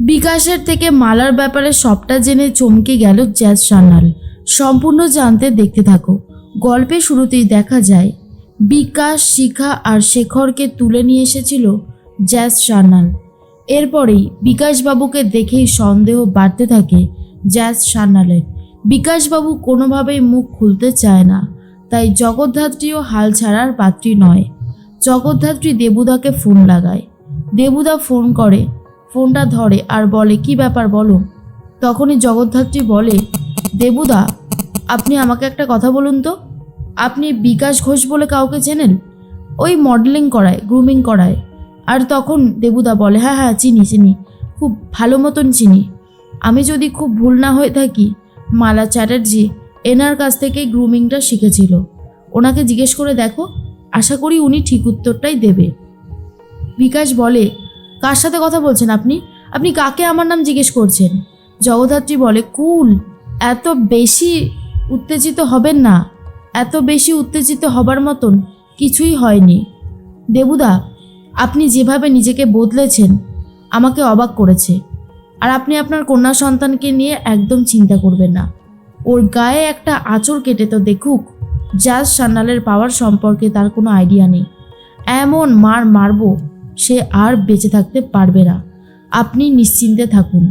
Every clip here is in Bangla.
বিকাশের থেকে মালার ব্যাপারে সবটা জেনে চমকে গেল জ্যাজ সান্যাল। সম্পূর্ণ জানতে দেখতে থাকো। গল্পের শুরুতেই দেখা যায়, বিকাশ, শিখা আর শেখরকে তুলে নিয়ে এসেছিল জ্যাজ সান্যাল। এরপরেই বিকাশবাবুকে দেখেই সন্দেহ বাড়তে থাকে জ্যাজ সান্যালের। বিকাশবাবু কোনোভাবেই মুখ খুলতে চায় না, তাই জগদ্ধাত্রীও হাল ছাড়ার পাত্রী নয়। জগদ্ধাত্রী দেবুদাকে ফোন লাগায়। দেবুদা ফোন করে ফোনটা ধরে আর বলে, কি ব্যাপার বলো? তখনই জগদ্ধাত্রী বলে, দেবুদা, আপনি আমাকে একটা কথা বলুন তো। আপনি বিকাশ ঘোষ বলে কাউকে চেনেন? ওই মডেলিং করায়, গ্রুমিং করায়। আর তখন দেবুদা বলে হ্যাঁ হ্যাঁ চিনি চিনি। খুব ভালো মতন চিনি। আমি যদি খুব ভুল না হয়ে থাকি, মালা চ্যাটার্জি এনার কাছ থেকেই গ্রুমিংটা শিখেছিল। ওনাকে জিজ্ঞেস করে দেখো। আশা করি উনি ঠিক উত্তরটাই দেবে। বিকাশ বলে কার সাথে কথা বলছেন আপনি? আপনি কাকে আমার নাম জিজ্ঞেস করছেন? জগদ্ধাত্রী বলে, কুল, এত বেশি উত্তেজিত হবেন না। এত বেশি উত্তেজিত হবার মতন কিছুই হয়নি। দেবুদা, আপনি যেভাবে নিজেকে বদলেছেন, আমাকে অবাক করেছে। আর আপনি আপনার কন্যা সন্তানকে নিয়ে একদম চিন্তা করবেন না। ওর গায়ে একটা আঁচড় কেটে তো দেখুক জাজ সান্যালের পাওয়ার সম্পর্কে তার কোনো আইডিয়া নেই। এমন মার মারবো সে আর বেঁচে থাকতে পারবে না। আপনি নিশ্চিন্তে থাকুন।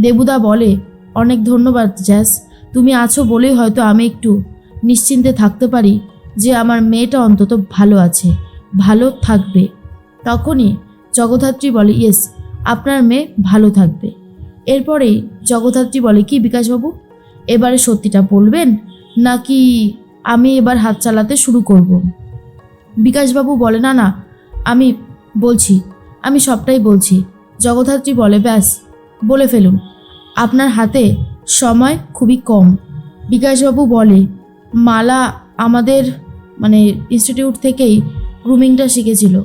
দেবুদা বলে, অনেক ধন্যবাদ, জ্যাস। তুমি আছো বলেই হয়তো আমি একটু নিশ্চিন্তে থাকতে পারি যে আমার মেয়েটা অন্তত ভালো আছে, ভালো থাকবে। তখনই জগদ্ধাত্রী বলে, ইয়েস, আপনার মেয়ে ভালো থাকবে। এরপরেই জগদ্ধাত্রী বলে, কি বিকাশবাবু, এবারে সত্যিটা বলবেন নাকি আমি এবার হাত চালাতে শুরু করব? বিকাশবাবু বলে, না না, আমি বলছি, আমি সবটাই বলছি। জগদ্ধাত্রী বলে, ব্যাস, বলে ফেলুন। আপনার হাতে সময় খুবই কম। বিকাশবাবু বলে, মালা আমাদের মানে ইনস্টিটিউট থেকেই গ্রুমিংটা শিখেছিল।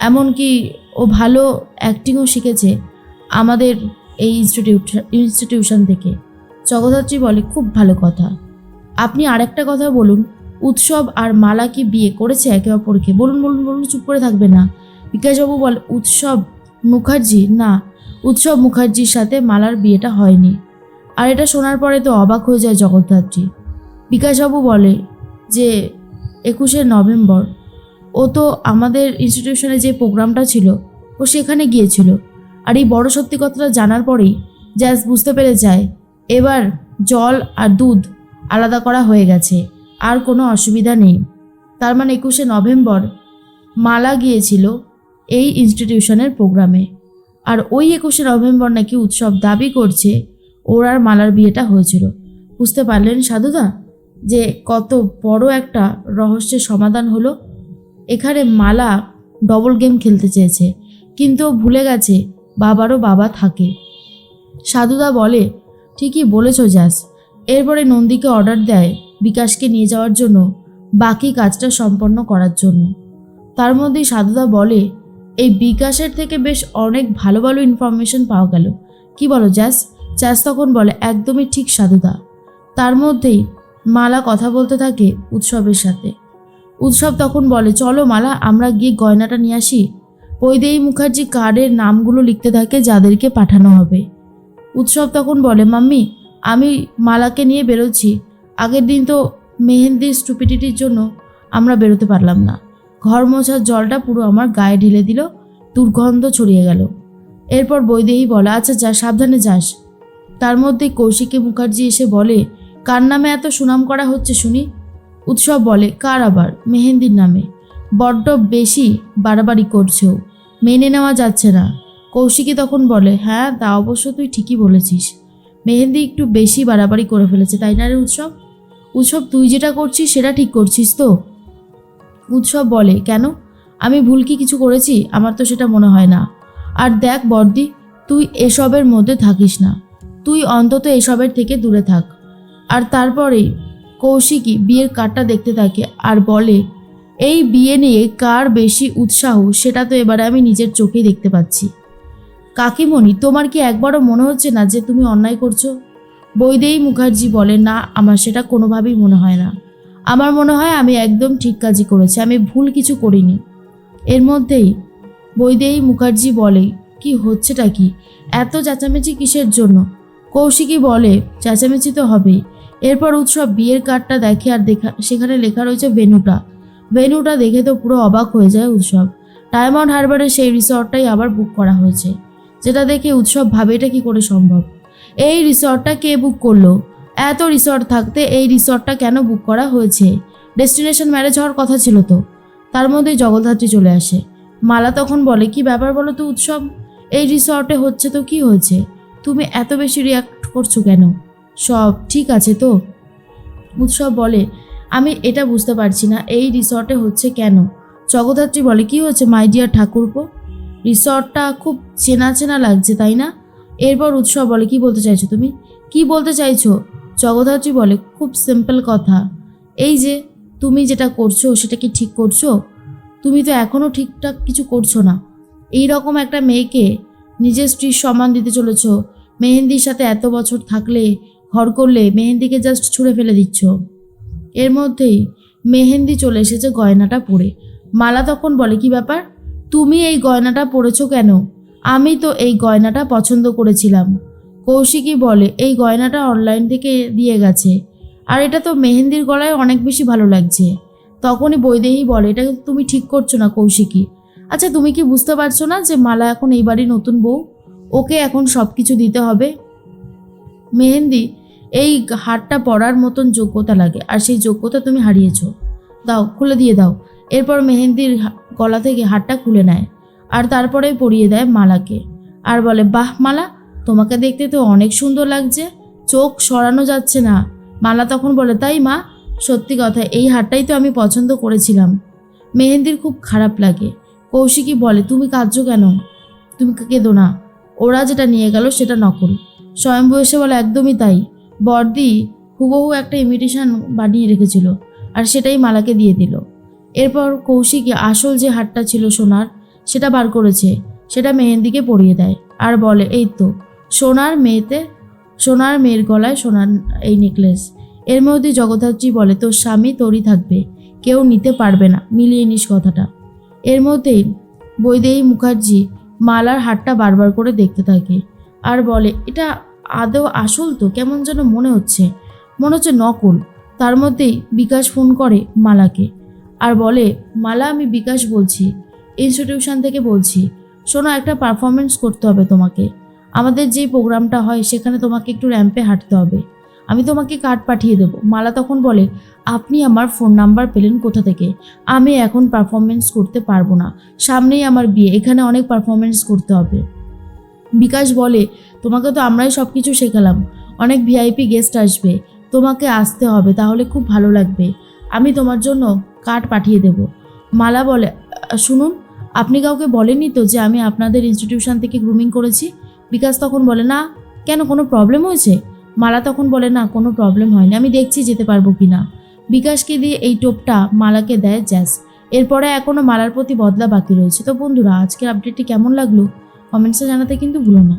এমনকি ও ভালো অ্যাক্টিংও শিখেছে আমাদের এই ইনস্টিটিউট ইনস্টিটিউশন থেকে। জগদ্ধাত্রী বলে, খুব ভালো কথা। আপনি আরেকটা কথা বলুন। উৎসব আর মালা কি বিয়ে করেছে একে অপরকে? বলুন বলুন বলুন, চুপ করে থাকবে না। বিকাশবাবু বলে, উৎসব মুখার্জি? না, উৎসব মুখার্জির সাথে মালার বিয়েটা হয়নি। আর এটা শোনার পরে তো অবাক হয়ে যায় জগদ্ধাত্রী। বিকাশবাবু বলে, যে একুশে নভেম্বর, ও তো আমাদের ইনস্টিটিউশনে যে প্রোগ্রামটা ছিল, ও সেখানে গিয়েছিল। আর এই বড় সত্যি কথাটা জানার পরেই জ্যাস বুঝতে পেরে যায়, এবার জল আর দুধ আলাদা করা হয়ে গেছে, আর কোনো অসুবিধা নেই। তার মানে একুশে নভেম্বর মালা গিয়েছিল এই ইনস্টিটিউশনের প্রোগ্রামে আর ওই একুশে নভেম্বর নাকি উৎসব দাবি করছে, ওর আর মালার বিয়েটা হয়েছিল। বুঝতে পারলেন সাধুদা? যে কত বড় একটা রহস্যের সমাধান হলো। এখানে মালা ডবল গেম খেলতে চেয়েছে, কিন্তু ভুলে গেছে বাবারও বাবা থাকে। সাধুদা বলে, ঠিকই বলেছ যাস এরপরে নন্দীকে অর্ডার দেয় বিকাশকে নিয়ে যাওয়ার জন্য, বাকি কাজটা সম্পন্ন করার জন্য। তার মধ্যেই সাধুদা বলে এই বিকাশের থেকে বেশ অনেক ভালো ভালো ইনফরমেশন পাওয়া গেল। কি বলো, জ্যাস? জ্যাস তখন বলে, একদমই ঠিক সাধুদা। তার মধ্যেই মালা কথা বলতে থাকে উৎসবের সাথে। উৎসব তখন বলে, চলো মালা, আমরা গিয়ে গয়নাটা নিয়ে আসি। বৈদেহী মুখার্জি কার্ডের নামগুলো লিখতে থাকে যাদেরকে পাঠানো হবে। উৎসব তখন বলে, মাম্মি, আমি মালাকে নিয়ে বেরোচ্ছি। আগের দিন তো মেহেন্দির স্টুপিডিটির জন্য আমরা বেরোতে পারলাম না। ঘর মোছার জলটা পুরো আমার গায়ে ঢেলে দিল, দুর্গন্ধ ছড়িয়ে গেল। এরপর বৈদেহী বলে আচ্ছা যা, সাবধানে যাস। তার মধ্যে কৌশিকী মুখার্জি এসে বলে, কার নামে এত সুনাম করা হচ্ছে শুনি? উৎসব বলে, কার আবার? মেহেন্দির নামে। বড্ড বেশি বাড়াবাড়ি করছ, মেনে নেওয়া যাচ্ছে না। কৌশিকী তখন বলে হ্যাঁ তা অবশ্য তুই ঠিকই বলেছিস। মেহেন্দি একটু বেশি বাড়াবাড়ি করে ফেলেছে, তাই না রে উৎসব? উৎসব, তুই যেটা করছিস, সেটা ঠিক করছিস তো? উৎসব বলে, কেন? আমি ভুল কি কিছু করেছি? আমার তো সেটা মনে হয় না। আর দেখ বর্দি, তুই এসবের মধ্যে থাকিস না। তুই অন্তত এসবের থেকে দূরে থাক। আর তারপরেই কৌশিকী বিয়ের কার্ডটা দেখতে থাকে আর বলে, এই বিয়ে নিয়ে কার বেশি উৎসাহ, সেটা তো এবারে আমি নিজের চোখেই দেখতে পাচ্ছি। কাকিমণি, তোমার কি একবারও মনে হচ্ছে না যে তুমি অন্যায় করছ? বৈদেহী মুখার্জি বলে, না, আমার সেটা কোনোভাবেই মনে হয় না। আমার মনে হয় আমি একদম ঠিক কাজই করেছি, আমি ভুল কিছু করিনি। এর মধ্যেই বৈদেহী মুখার্জি বলে, কি হচ্ছেটা কি? এত চেঁচামেচি কিসের জন্য? কৌশিকী বলে, চেঁচামেচি তো হবেই। এরপর উৎসব বিয়ের কার্ডটা দেখে আর দেখা, সেখানে লেখা রয়েছে ভেনুটা। ভেনুটা দেখে তো পুরো অবাক হয়ে যায় উৎসব। ডায়মন্ড হারবারের সেই রিসর্টটাই আবার বুক করা হয়েছে, যেটা দেখে উৎসব ভাবে এটা কি করে সম্ভব? এই রিসর্টটা কে বুক করল? এত রিসর্ট থাকতে এই রিসর্টটা কেন বুক করা হয়েছে? ডেস্টিনেশন ম্যারেজ হওয়ার কথা ছিল তো। তার মধ্যেই জগদ্ধাত্রী চলে আসে। মালা তখন বলে, কি ব্যাপার বলো তো উৎসব? এই রিসর্টে হচ্ছে তো কি হয়েছে? তুমি এত বেশি রিয়াক্ট করছ কেন? সব ঠিক আছে তো? উৎসব বলে, আমি এটা বুঝতে পারছি না, এই রিসর্টে হচ্ছে কেন? জগদ্ধাত্রী বলে, কি হয়েছে মাই ডিয়ার ঠাকুরপো? রিসর্টটা খুব চেনা চেনা লাগছে, তাই না? এরপর উৎসব বলে, কি বলতে চাইছো তুমি? কি বলতে চাইছো? জগদ্ধাত্রী বলে, খুব সিম্পল কথা। এই যে, তুমি যেটা করছ, সেটা কি ঠিক করছ? তুমি তো এখনও ঠিকঠাক কিছু করছ না। এই রকম একটা মেয়েকে নিজের স্ত্রীর সম্মান দিতে চলেছো। মেহেন্দির সাথে এত বছর থাকলে, ঘর করলে মেহেন্দিকে জাস্ট ছুঁড়ে ফেলে দিচ্ছ। এর মধ্যেই মেহেন্দি চলে এসেছে গয়নাটা পরে। মালা তখন বলে, কি ব্যাপার? তুমি এই গয়নাটা পরেছো কেন? আমি তো এই গয়নাটা পছন্দ করেছিলাম। কৌশিকী বলে, এই গয়নাটা অনলাইন থেকে দিয়ে গেছে। আর এটা তো মেহেন্দির গলায় অনেক বেশি ভালো লাগছে। তখনই বৈদেহী বলে, এটা তুমি ঠিক করছ না কৌশিকী। আচ্ছা তুমি কি বুঝতে পারছ না যে মালা এখন এই বাড়ির নতুন বউ? ওকে এখন সব কিছু দিতে হবে? মেহেন্দি, এই হারটা পরার মতন যোগ্যতা লাগে, আর সেই যোগ্যতা তুমি হারিয়েছ। দাও, খুলে দিয়ে দাও। এরপর মেহেন্দির গলা থেকে হারটা খুলে নেয়, আর তারপরে পরিয়ে দেয় মালাকে। আর বলে, বাহ, মালা তোমাকে দেখতে তো অনেক সুন্দর লাগছে। চোখ সরানো যাচ্ছে না। মালা তখন বলে, তাই মা, সত্যি কথা, এই হারটাই তো আমি পছন্দ করেছিলাম। মেহেন্দির খুব খারাপ লাগে। কৌশিকী বলে, তুমি কাঁদছো কেন? তুমি কেঁদো না। ওরা যেটা নিয়ে গেল সেটা নকল। স্বয়ম্ভু এসে বলে, একদমই তাই। বর্দি হুবহু একটা ইমিটেশন বানিয়ে রেখেছিল আর সেটাই মালাকে দিয়ে দিল। এরপর কৌশিকী আসল যে হারটা ছিল সোনার, সেটা বার করেছে। সেটা মেহেন্দিকে পরিয়ে দেয়। আর বলে, এই তো সোনার মেয়েতে, সোনার মেয়ের গলায় সোনার এই নেকলেস এর মধ্যে জগদ্ধাত্রী বলে, তোর স্বামী তোরই থাকবে, কেউ নিতে পারবে না। মিলিয়ে নিস কথাটা। এর মধ্যেই বৈদেহী মুখার্জি মালার হাটটা বারবার করে দেখতে থাকে আর বলে, এটা আদৌ আসল তো? কেমন যেন মনে হচ্ছে। মনে হচ্ছে নকল। তার মধ্যেই বিকাশ ফোন করে মালাকে আর বলে, মালা, আমি বিকাশ বলছি। ইনস্টিটিউশন থেকে বলছি। শোনো, একটা পারফরমেন্স করতে হবে তোমাকে। আমাদের যে প্রোগ্রামটা হয়, সেখানে তোমাকে একটু র্যাম্পে হাঁটতে হবে। আমি তোমাকে কার্ড পাঠিয়ে দেবো। মালা তখন বলে, আপনি আমার ফোন নাম্বার পেলেন কোথা থেকে? আমি এখন পারফরমেন্স করতে পারব না। সামনেই আমার বিয়ে। এখানে অনেক পারফরমেন্স করতে হবে। বিকাশ বলে, তোমাকে তো আমরাই সব কিছু শেখালাম। অনেক ভিআইপি গেস্ট আসবে। তোমাকে আসতে হবে, তাহলে খুব ভালো লাগবে। আমি তোমার জন্য কার্ড পাঠিয়ে দেব। মালা বলে শুনুন, আপনি কাউকে বলেননি তো যে আমি আপনাদের ইনস্টিটিউশন থেকে গ্রুমিং করেছি? বিকাশ তখন বলে, না, কেন? কোনো প্রবলেম হয়েছে? মালা তখন বলে, না, কোনো প্রবলেম হয়নি, আমি দেখছি যেতে পারব কি না বিকাশকে দিয়ে এই টোপটা মালাকে দেয় জ্যাস। এরপরে এখনও মালার প্রতি বদলা বাকি রয়েছে। তো বন্ধুরা, আজকের আপডেটটি কেমন লাগল? কমেন্টসে জানাতে কিন্তু ভুলো না।